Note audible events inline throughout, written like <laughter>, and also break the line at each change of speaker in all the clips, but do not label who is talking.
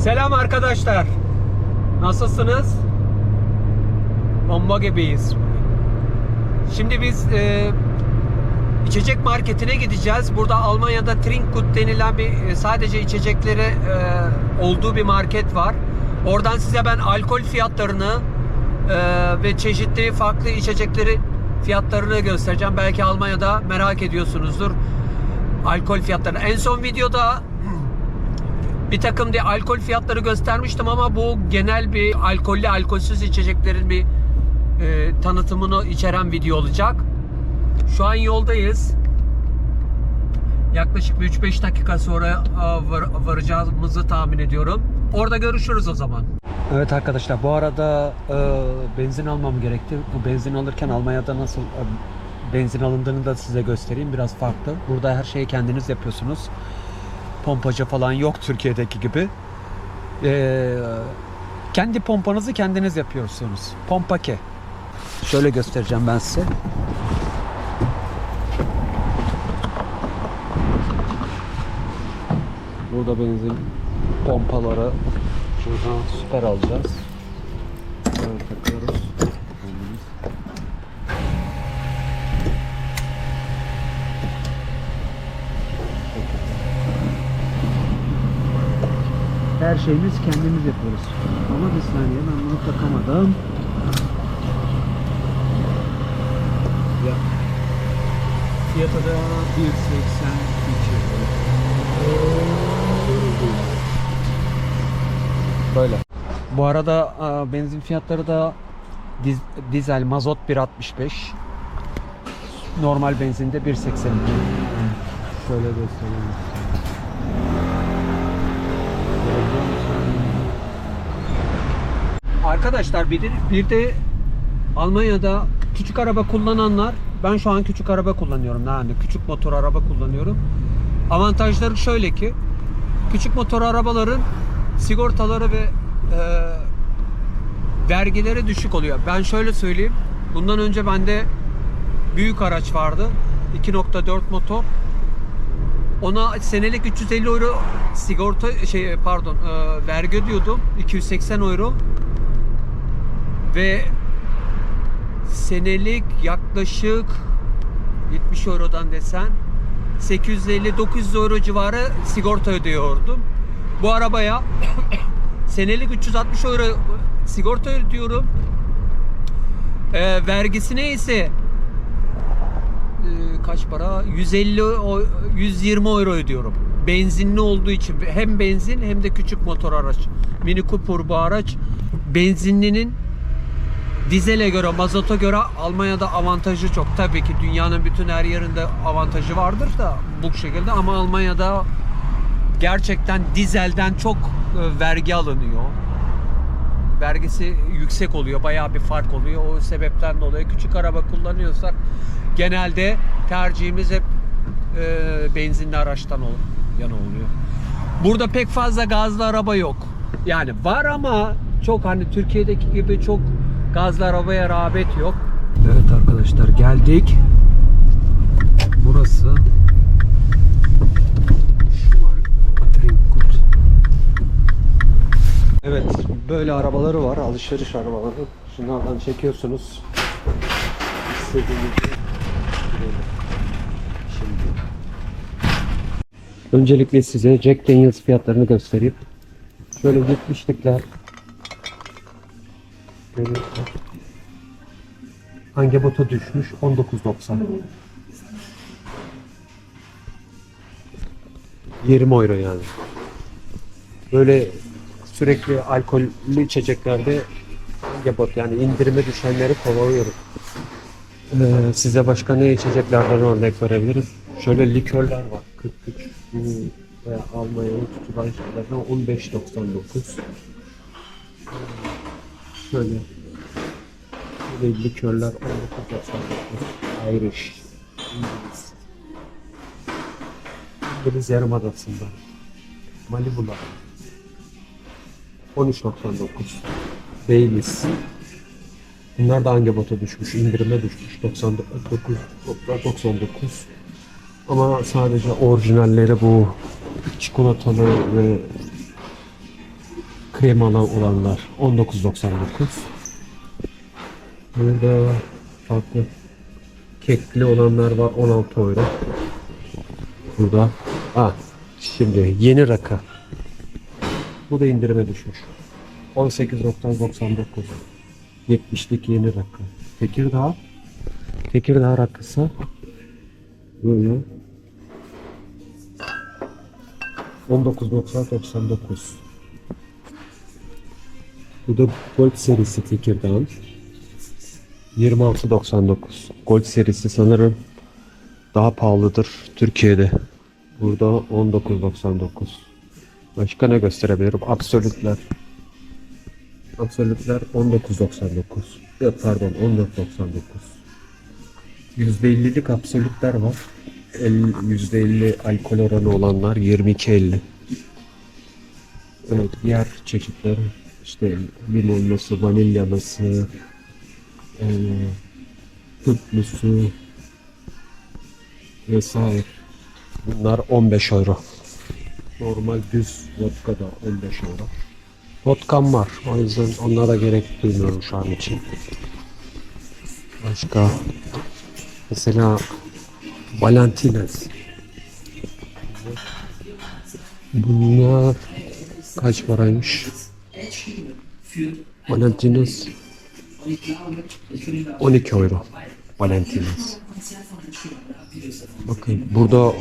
Selam arkadaşlar. Nasılsınız? Bomba gibiyiz. Şimdi biz e, içecek marketine gideceğiz. Burada Almanya'da Trinkgut denilen bir e, sadece içecekleri e, olduğu bir market var. Oradan size ben alkol fiyatlarını e, ve çeşitli farklı içecekleri fiyatlarını göstereceğim. Belki Almanya'da merak ediyorsunuzdur. Alkol fiyatlarını. En son videoda bir takım de alkol fiyatları göstermiştim ama bu genel bir alkollü alkolsüz içeceklerin bir e, tanıtımını içeren video olacak. Şu an yoldayız. Yaklaşık bir 3-5 dakika sonra var, varacağımızı tahmin ediyorum. Orada görüşürüz o zaman. Evet arkadaşlar bu arada e, benzin almam gerekti. Bu benzin alırken Almanya'da nasıl e, benzin alındığını da size göstereyim. Biraz farklı. Burada her şeyi kendiniz yapıyorsunuz pompacı falan yok Türkiye'deki gibi. Ee, kendi pompanızı kendiniz yapıyorsunuz. Pompake. Şöyle göstereceğim ben size. Burada benzin pompaları şuradan süper alacağız. Böyle takıyoruz. Her şeyimiz kendimiz yapıyoruz. Ama bir saniye ben bunu takamadım. Ya. Fiyatı da 1.82. Böyle. Bu arada a, benzin fiyatları da diz, dizel mazot 1.65. Normal benzinde 1.82. Şöyle göstereyim. Arkadaşlar bir de, bir de Almanya'da küçük araba kullananlar ben şu an küçük araba kullanıyorum yani küçük motor araba kullanıyorum. Avantajları şöyle ki küçük motor arabaların sigortaları ve e, vergileri düşük oluyor. Ben şöyle söyleyeyim. Bundan önce bende büyük araç vardı. 2.4 motor. Ona senelik 350 euro sigorta şey pardon e, vergi ödüyordum. 280 euro ve senelik yaklaşık 70 eurodan desen 850-900 euro civarı sigorta ödüyordum. Bu arabaya <coughs> senelik 360 euro sigorta ödüyorum. Ee, vergisine ise e, kaç para? 150 o- 120 euro ödüyorum. Benzinli olduğu için hem benzin hem de küçük motor araç. Mini Cooper bu araç benzinlinin dizele göre, mazota göre Almanya'da avantajı çok. Tabii ki dünyanın bütün her yerinde avantajı vardır da bu şekilde ama Almanya'da gerçekten dizelden çok e, vergi alınıyor. Vergisi yüksek oluyor. Bayağı bir fark oluyor. O sebepten dolayı küçük araba kullanıyorsak genelde tercihimiz hep e, benzinli araçtan ol, yana oluyor. Burada pek fazla gazlı araba yok. Yani var ama çok hani Türkiye'deki gibi çok gazlı arabaya rağbet yok. Evet arkadaşlar geldik. Burası. Evet böyle arabaları var alışveriş arabaları. Şunlardan çekiyorsunuz. İstediğinizi girelim. Şimdi. Öncelikle size Jack Daniels fiyatlarını göstereyim. Şöyle 70'likler Görüyorsunuz. Hangi bota düşmüş? 19.90. 20 euro yani. Böyle sürekli alkollü içeceklerde hangi bot yani indirime düşenleri kovalıyorum. Ee, size başka ne içeceklerden örnek verebilirim? Şöyle likörler var. 43 hmm, veya Almanya'nın tutulan şeylerden 15.99. Şöyle. Şöyle likörler 19.99. Irish. İngiliz. İngiliz Yarımadası'nda. Malibu'lar. 13.99. Baileys. Bunlar da hangi bota düşmüş? İndirime düşmüş. 99. 99. Ama sadece orijinalleri bu çikolatalı ve
kremalı olanlar 19.99. Burada farklı kekli olanlar var 16 euro. Burada ha şimdi yeni rakı. Bu da indirime düşmüş. 18.99. 70'lik yeni rakı. Tekirdağ. Tekirdağ rakısı böyle 19.99. Bu da Gold serisi Tekirdağ'ın. 26.99. Gold serisi sanırım daha pahalıdır Türkiye'de. Burada 19.99. Başka ne gösterebilirim? Absolütler. Absolütler 19.99. Yok pardon 14.99. %50'lik absolütler var. El- %50 alkol oranı olanlar 22.50. Evet diğer çeşitler işte limonlusu, vanilyalısı, eee tutlusu vesaire. Bunlar 15 euro. Normal düz vodka da 15 euro. Vodkam var. O yüzden onlara gerek duymuyorum şu an için. Başka mesela Valentines. Bunlar kaç paraymış? Valentines 12 euro. Valentines. Bakın burada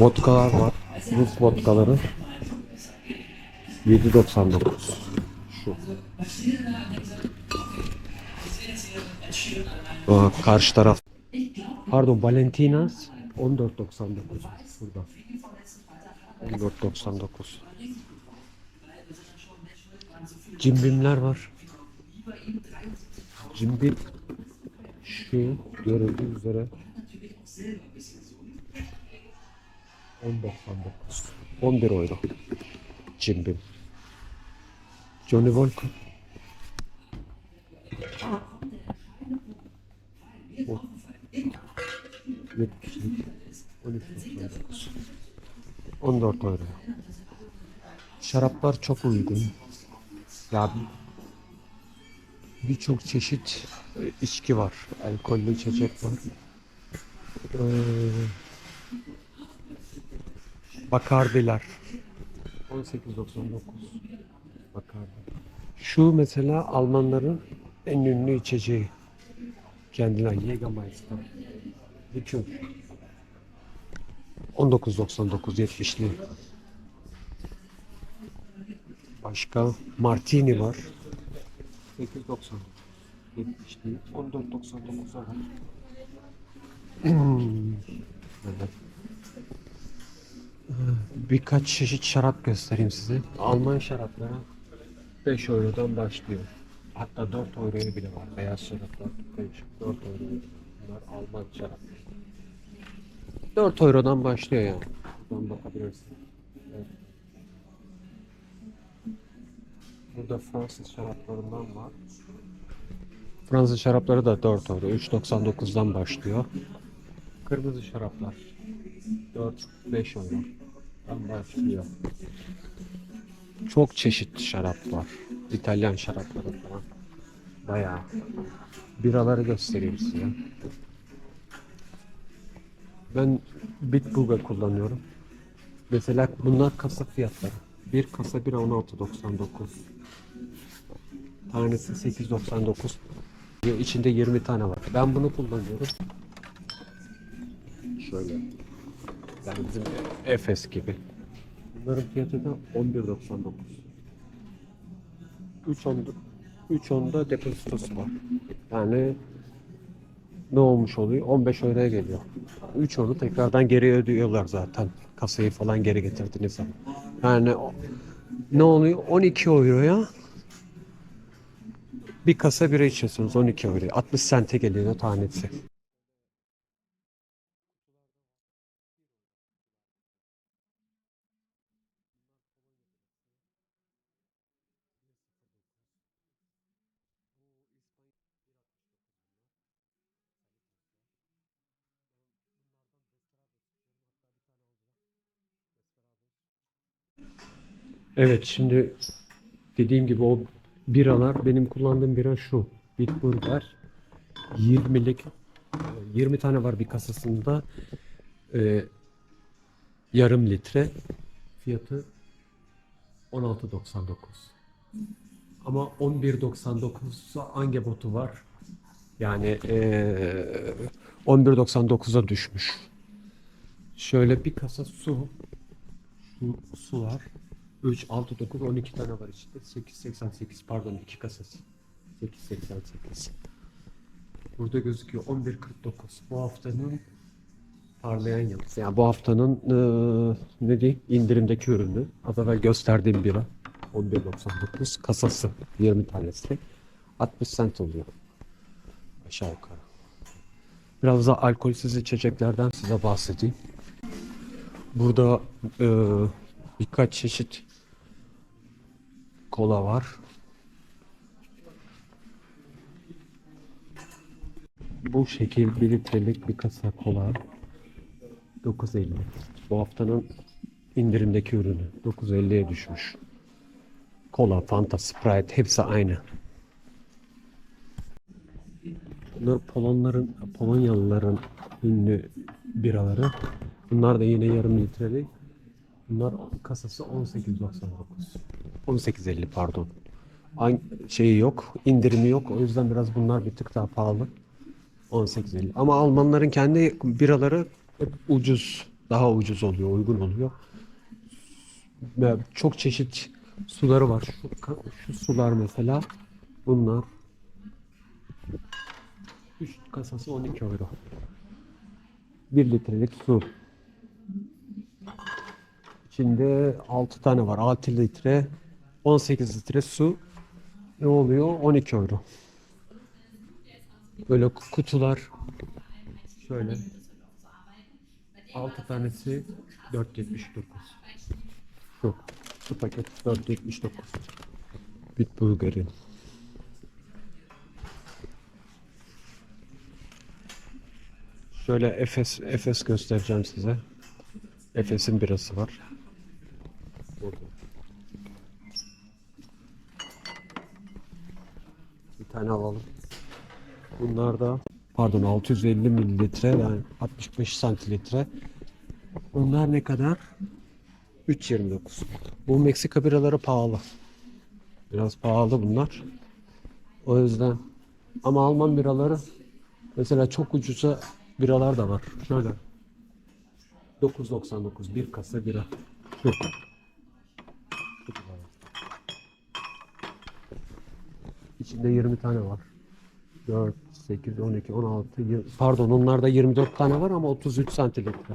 vodkalar var. Rus vodkaları 7.99 Şu. Aa, karşı taraf. Pardon Valentinas 14.99 burada. 14.99 Cimbimler var. Cimbim şu görüldüğü üzere 10.99 11 euro Cimbim Johnny Walker O. 70'lik 13.99 14 euro Şaraplar çok uygun ya birçok çeşit içki var. Alkollü içecek var. Ee, Bakardiler. 18.99 Bakardi. Şu mesela Almanların en ünlü içeceği. Kendiler Jägermeister. Likör. 19.99 70'li. Başka Martini var. 8.90 70'li. 14.99'a var. Evet. Birkaç çeşit şarap göstereyim size. Alman şarapları 5 eurodan başlıyor. Hatta 4 euroya bile var. Beyaz şaraplar 5, 4 euro. Bunlar Alman şarap. 4 eurodan başlıyor yani. Buradan bakabilirsin. Evet. Burada Fransız şaraplarından var. Fransız şarapları da 4 euro. 3.99'dan başlıyor. Kırmızı şaraplar 4-5 eurodan başlıyor. Çok çeşitli şarap var. İtalyan şarapları falan. Bayağı. Biraları göstereyim size. Ben Bitburger kullanıyorum. Mesela bunlar kasa fiyatları. Bir kasa bira 16.99. Tanesi 8.99. Diyor, İçinde 20 tane var. Ben bunu kullanıyorum. Şöyle. Yani bizim Efes gibi. Bunların fiyatı da 11.99. 3 onda 3 onda depozitosu var. Yani ne olmuş oluyor? 15 euroya geliyor. 3 onu tekrardan geri ödüyorlar zaten. Kasayı falan geri getirdiniz zaman. Yani ne oluyor? 12 euroya bir kasa bira içiyorsunuz 12 euroya. 60 sente geliyor tanesi. Evet şimdi dediğim gibi o biralar benim kullandığım bira şu. Bitburger 20'lik e, 20 tane var bir kasasında. Ee, yarım litre fiyatı 16.99. Ama 11.99'a hangi botu var? Yani ee, 11.99'a düşmüş. Şöyle bir kasa su su, su var. 3, 6, 9, 12 tane var içinde. 8.88 pardon iki kasası. 8.88. Burada gözüküyor 11.49. Bu haftanın parlayan yıldızı. Yani bu haftanın eee ne diyeyim indirimdeki ürünü. Az evvel gösterdiğim bira. 11.99 kasası 20 tanesi. 60 cent oluyor. Aşağı yukarı. Biraz da alkolsüz içeceklerden size bahsedeyim. Burada eee, birkaç çeşit kola var. Bu şekil 1 litrelik bir kasa kola 9.50. Bu haftanın indirimdeki ürünü 9.50'ye düşmüş. Kola, Fanta, Sprite hepsi aynı. Bunlar Polonların, Polonyalıların ünlü biraları. Bunlar da yine yarım litrelik. Bunlar kasası 18.99. 18.50 pardon. An şeyi yok, indirimi yok. O yüzden biraz bunlar bir tık daha pahalı. 18.50. Ama Almanların kendi biraları hep ucuz, daha ucuz oluyor, uygun oluyor. Ve çok çeşit suları var. Şu, şu sular mesela bunlar. Üç kasası 12 euro. 1 litrelik su. İçinde 6 tane var. 6 litre, 18 litre su. Ne oluyor? 12 euro. Böyle kutular şöyle 6 tanesi 4.79. Şu, şu paket 4.79. Bitburger'in. Şöyle Efes Efes göstereceğim size. Efes'in birası var. Burada. Bir tane alalım. Bunlar da pardon 650 mililitre yani 65 santimetre. Bunlar ne kadar? 3.29. Bu Meksika biraları pahalı. Biraz pahalı bunlar. O yüzden ama Alman biraları mesela çok ucuza biralar da var. Şöyle 9.99 bir kasa bira. İçinde 20 tane var. 4, 8, 12, 16, yir- pardon onlarda 24 tane var ama 33 santimetre.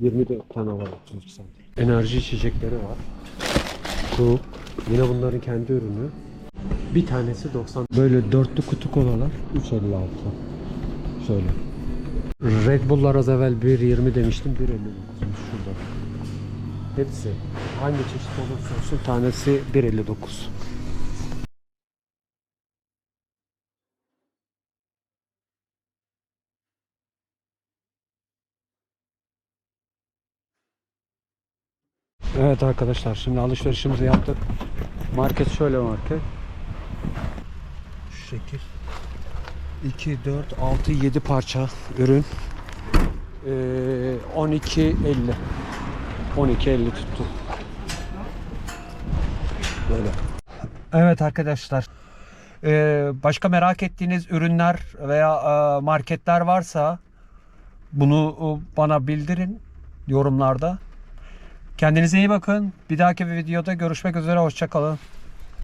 24 tane var 33 santimetre. Enerji içecekleri var. Su. Yine bunların kendi ürünü. Bir tanesi 90. Böyle dörtlü kutu kolalar 3.56. Şöyle. Red Bull'lar az evvel 1.20 demiştim 1.59'muş şurada. Hepsi hangi çeşit olursa olsun tanesi 1.59. Evet arkadaşlar şimdi alışverişimizi yaptık. Market şöyle market. Şu şekil. 2, 4, 6, 7 parça ürün. Ee, 12.50. 12.50 tuttu. Böyle. Evet arkadaşlar. Ee, başka merak ettiğiniz ürünler veya e, marketler varsa bunu e, bana bildirin yorumlarda. Kendinize iyi bakın. Bir dahaki videoda görüşmek üzere. Hoşçakalın.